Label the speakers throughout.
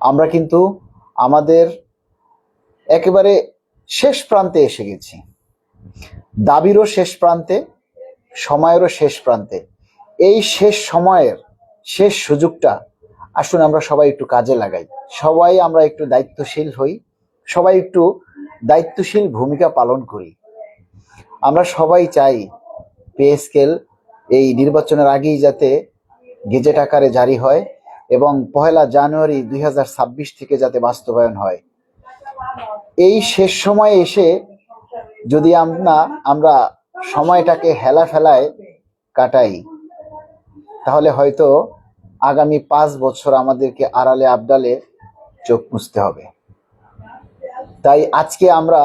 Speaker 1: আমরা কিন্তু আমাদের একেবারে শেষ প্রান্তে এসে গেছি। দাবিরও শেষ প্রান্তে, সময়েরও শেষ প্রান্তে। এই শেষ সময়ের শেষ সুযোগটা আসুন আমরা সবাই একটু কাজে লাগাই। সবাই আমরা একটু দায়িত্বশীল হই, সবাই একটু দায়িত্বশীল ভূমিকা পালন করি। আমরা সবাই চাই পে স্কেল এই নির্বাচনের আগেই যাতে গেজেট আকারে জারি হয়। এবং পহেলা জানুয়ারি দুই হাজার ছাব্বিশ থেকে যাতে বাস্তবায়ন হয়। এই শেষ সময়ে এসে যদি আমরা আমরা সময়টাকে হেলা ফেলায় কাটাই, তাহলে হয়তো আগামী পাঁচ বছর আমাদেরকে আড়ালে আবডালে চোখ মুছতে হবে। তাই আজকে আমরা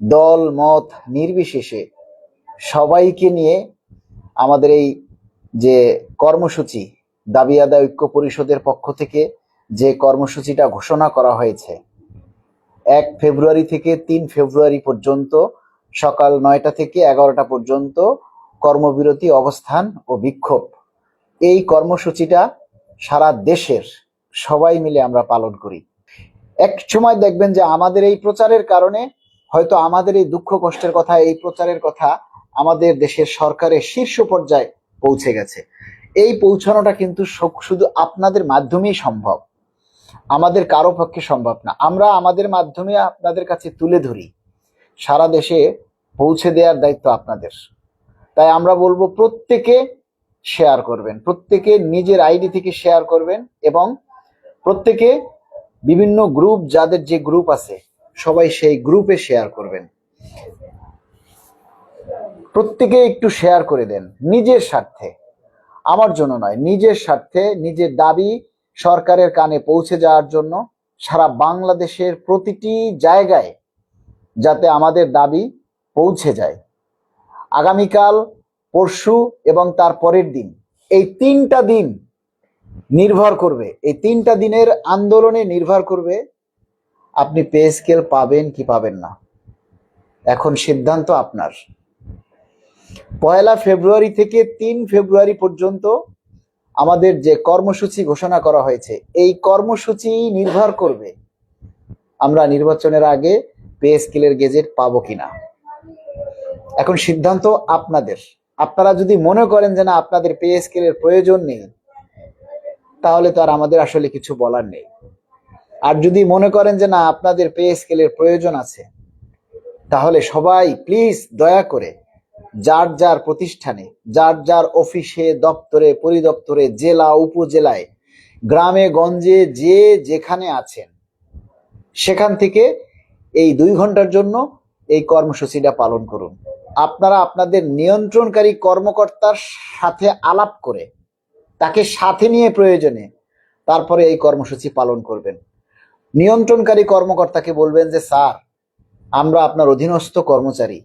Speaker 1: দল, মত নির্বিশেষে সবাইকে নিয়ে আমাদের এই যে কর্মসূচি দাবি আদায় ঐক্য পরিষদের পক্ষ থেকে যে কর্মসূচিটা ঘোষণা করা হয়েছে। এক ফেব্রুয়ারি থেকে তিন ফেব্রুয়ারি পর্যন্ত সকাল নয়টা থেকে এগারোটা পর্যন্ত কর্মবিরতি, অবস্থান ও বিক্ষোভ। এই কর্মসূচিটা সারা দেশের সবাই মিলে আমরা পালন করি। এক সময় দেখবেন যে আমাদের এই প্রচারের কারণে হয়তো আমাদের এই দুঃখ কষ্টের কথা, এই প্রচারের কথা আমাদের দেশের সরকারের শীর্ষ পর্যায়ে পৌঁছে গেছে। এই পৌঁছানোটা কিন্তু শুধু আপনাদের মাধ্যমেই সম্ভব। আমাদের কারও পক্ষে সম্ভব না। আমরা আমাদের মাধ্যমে আপনাদের কাছে তুলে ধরি। সারা দেশে পৌঁছে দেওয়ার দায়িত্ব আপনাদের। তাই আমরা বলব প্রত্যেকে শেয়ার করবেন। প্রত্যেকে নিজের আইডি থেকে শেয়ার করবেন এবং প্রত্যেকে বিভিন্ন গ্রুপ যাদের যে গ্রুপ আছে, সবাই সেই গ্রুপে শেয়ার করবেন। প্রত্যেকে একটু শেয়ার করে দেন। নিজের স্বার্থে। আমার জন্য নয়, নিজের স্বার্থে, নিজের দাবি সরকারের কানে পৌঁছে যাওয়ার জন্য সারা বাংলাদেশের প্রতিটি জায়গায় যাতে আমাদের দাবি পৌঁছে যায়। আগামীকাল, পরশু এবং তার পরের দিন এই তিনটা দিন নির্ভর করবে, এই তিনটা দিনের আন্দোলনে নির্ভর করবে আপনি পে স্কেল পাবেন কি পাবেন না। এখন সিদ্ধান্ত আপনার। পয়লা ফেব্রুয়ারি থেকে তিন ফেব্রুয়ারি পর্যন্ত আমাদের যে কর্মসূচি ঘোষণা করা হয়েছে, এই কর্মসূচি নির্ভর করবে আমরা নির্বাচনের আগে পে স্কেলের গেজেট পাবো কিনা। এখন সিদ্ধান্ত আপনাদের। আপনারা যদি মনে করেন যে না, আপনাদের পে স্কেলের প্রয়োজন নেই, তাহলে তো আর আমাদের আসলে কিছু বলার নেই। আর যদি মনে করেন যে না, আপনাদের পে স্কেলের প্রয়োজন আছে, তাহলে সবাই প্লিজ দয়া করে যার যার প্রতিষ্ঠানে, যার যার অফিসে, দপ্তরে, পরিদপ্তরে, জেলা, উপজেলায়, গ্রামে, গঞ্জে, যে যেখানে আছেন, সেখান থেকে এই দুই ঘণ্টার জন্য এই কর্মসূচিটা পালন করুন। আপনারা আপনাদের নিয়ন্ত্রণকারী কর্মকর্তার সাথে আলাপ করে, তাকে সাথে নিয়ে প্রয়োজনে তারপরে এই কর্মসূচি পালন করবেন। নিয়ন্ত্রণকারী কর্মকর্তাকে বলবেন যে, স্যার, আমরা আপনার অধীনস্থ কর্মচারী।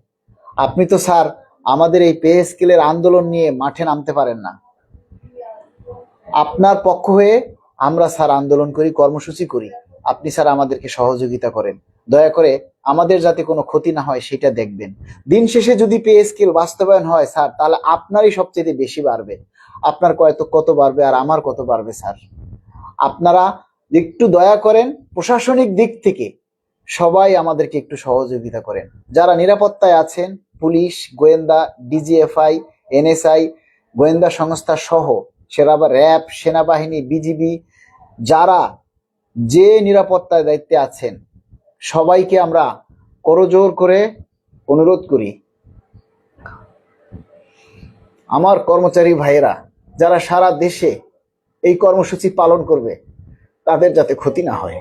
Speaker 1: আপনি তো, স্যার আমাদের এই পে স্কেলের আন্দোলন নিয়ে মাঠে নামতে পারেন না। আপনার পক্ষ হয়ে আমরা স্যার আন্দোলন করি, কর্মসূচি করি। আপনি স্যার আমাদেরকে সহযোগিতা করেন। দয়া করে আমাদের যাতে কোনো ক্ষতি না হয় সেটা দেখবেন। দিন শেষে যদি পে স্কেল বাস্তবায়ন হয় স্যার, তাহলে আপনারই সবচেয়ে বেশি বাড়বে। আপনার কত কত বাড়বে আর আমার কত বাড়বে স্যার? আপনারা একটু দয়া করেন, প্রশাসনিক দিক থেকে সবাই আমাদেরকে একটু সহযোগিতা করেন। যারা নিরাপত্তায় আছেন পুলিশ, গোয়েন্দা, ডিজিএফআই, এনএসআই, গোয়েন্দা সংস্থা সহ সেরা বা র্যাব, সেনাবাহিনী, বিজিবি, যারা যে নিরাপত্তার দায়িত্বে আছেন, সবাইকে আমরা করজোর করে অনুরোধ করি। আমার কর্মচারী ভাইয়েরা, যারা সারা দেশে এই কর্মসূচি পালন করবে, তাদের যাতে ক্ষতি না হয়।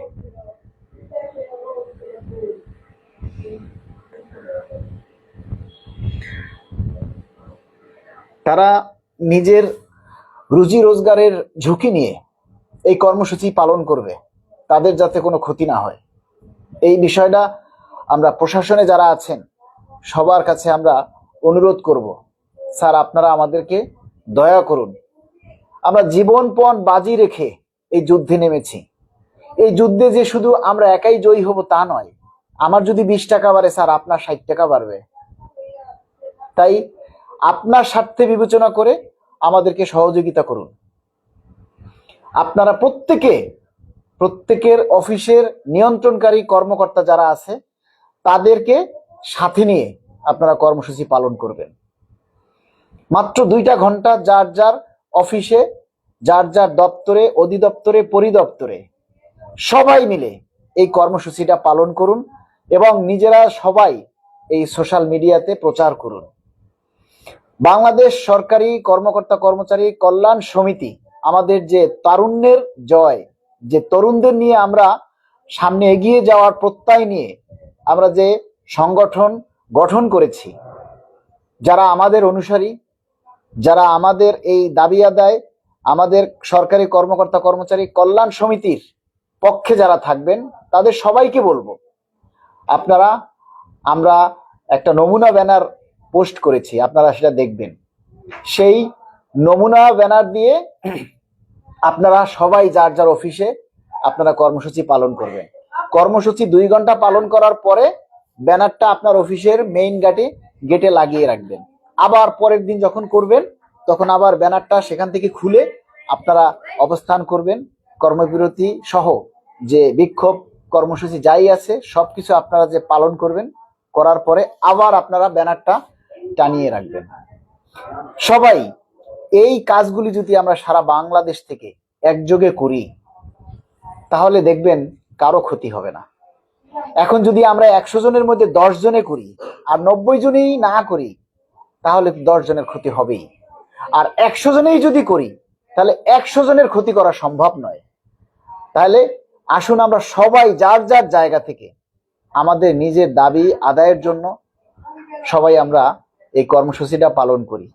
Speaker 1: তারা নিজের রুজি রোজগারের ঝুঁকি নিয়ে এই কর্মসূচি পালন করবে, তাদের যাতে কোনো ক্ষতি না হয়। এই বিষয়টা আমরা প্রশাসনে যারা আছেন, সবার কাছে আমরা অনুরোধ করব, স্যার আপনারা আমাদেরকে দয়া করুন। আমরা জীবনপণ বাজি রেখে এই যুদ্ধে নেমেছি। এই যুদ্ধে যে শুধু আমরা একাই জয়ী হব তা নয়, আমার যদি বিশ টাকা বাড়ে, স্যার আপনার ষাট টাকা বাড়বে। তাই আপনার স্বার্থে বিবেচনা করে আমাদেরকে সহযোগিতা করুন। আপনারা প্রত্যেকে, প্রত্যেকের অফিসের নিয়ন্ত্রণকারী কর্মকর্তা যারা আছে, তাদেরকে সাথে নিয়ে আপনারা কর্মসূচি পালন করবেন। মাত্র দুইটা ঘণ্টা যার যার অফিসে, যার যার দপ্তরে, অধিদপ্তরে, পরিদপ্তরে সবাই মিলে এই কর্মসূচিটা পালন করুন এবং নিজেরা সবাই এই সোশ্যাল মিডিয়াতে প্রচার করুন। বাংলাদেশ সরকারি কর্মকর্তা কর্মচারী কল্যাণ সমিতি, আমাদের যে তারুণ্যের জয়, যে তরুণদের নিয়ে আমরা সামনে এগিয়ে যাওয়ার প্রত্যয় নিয়ে আমরা যে সংগঠন গঠন করেছি, যারা আমাদের অনুসারী, যারা আমাদের এই দাবি আদায়, আমাদের সরকারি কর্মকর্তা কর্মচারী কল্যাণ সমিতির পক্ষে যারা থাকবেন, তাদের সবাইকে বলব, আপনারা, আমরা একটা নমুনা ব্যানার পোস্ট করেছি, আপনারা সেটা দেখবেন। সেই নমুনা ব্যানার দিয়ে আপনারা সবাই যার যার অফিসে আপনারা কর্মসূচি পালন করবেন। কর্মসূচি দুই ঘণ্টা পালন করার পরে ব্যানারটা আপনার অফিসের মেইন গেটে গেটে লাগিয়ে রাখবেন। আবার পরের দিন যখন করবেন, তখন আবার ব্যানারটা সেখান থেকে খুলে আপনারা অবস্থান করবেন। কর্মবিরতি সহ যে বিক্ষোভ কর্মসূচি যাই আছে, সবকিছু আপনারা যে পালন করবেন, করার পরে আবার আপনারা ব্যানারটা টানিয়ে রাখবেন। সবাই, এই কাজগুলি যদি আমরা সারা বাংলাদেশ থেকে একযোগে করি, তাহলে দেখবেন কারও ক্ষতি হবে না। এখন যদি আমরা একশো জনের মধ্যে দশ জনে করি আর নব্বই জনেই না করি, তাহলে দশ জনের ক্ষতি হবেই। আর একশো জনেই যদি করি, তাহলে একশো জনের ক্ষতি করা সম্ভব নয়। তাহলে আসুন আমরা সবাই যার যার জায়গা থেকে আমাদের নিজের দাবি আদায়ের জন্য সবাই আমরা এই কর্মসূচিটা পালন করি।